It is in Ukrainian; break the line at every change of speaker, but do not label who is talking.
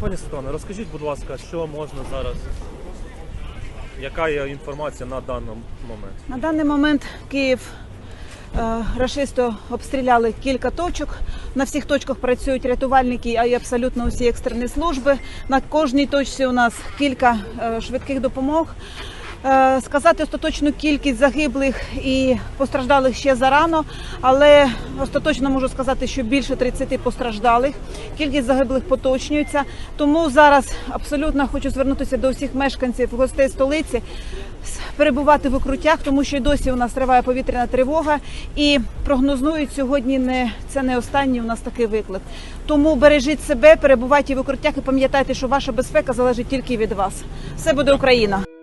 Пані Світлана, розкажіть, будь ласка, що можна зараз? Яка є інформація на даний момент?
На даний момент Київ е, рашисто обстріляли кілька точок. На всіх точках працюють рятувальники, а й абсолютно усі екстрені служби. На кожній точці у нас кілька е, швидких допомог. Е, Сказати остаточну кількість загиблих і постраждалих ще зарано, але остаточно можу сказати, що більше 30 постраждалих. Кількість загиблих поточнюється. Тому зараз абсолютно хочу звернутися до всіх мешканців гостей столиці перебувати в укруттях, тому що й досі у нас триває повітряна тривога, і прогнозують сьогодні не це не останній у нас такий виклик. Тому бережіть себе, перебувайте в укруттях і пам'ятайте, що ваша безпека залежить тільки від вас. Все буде Україна.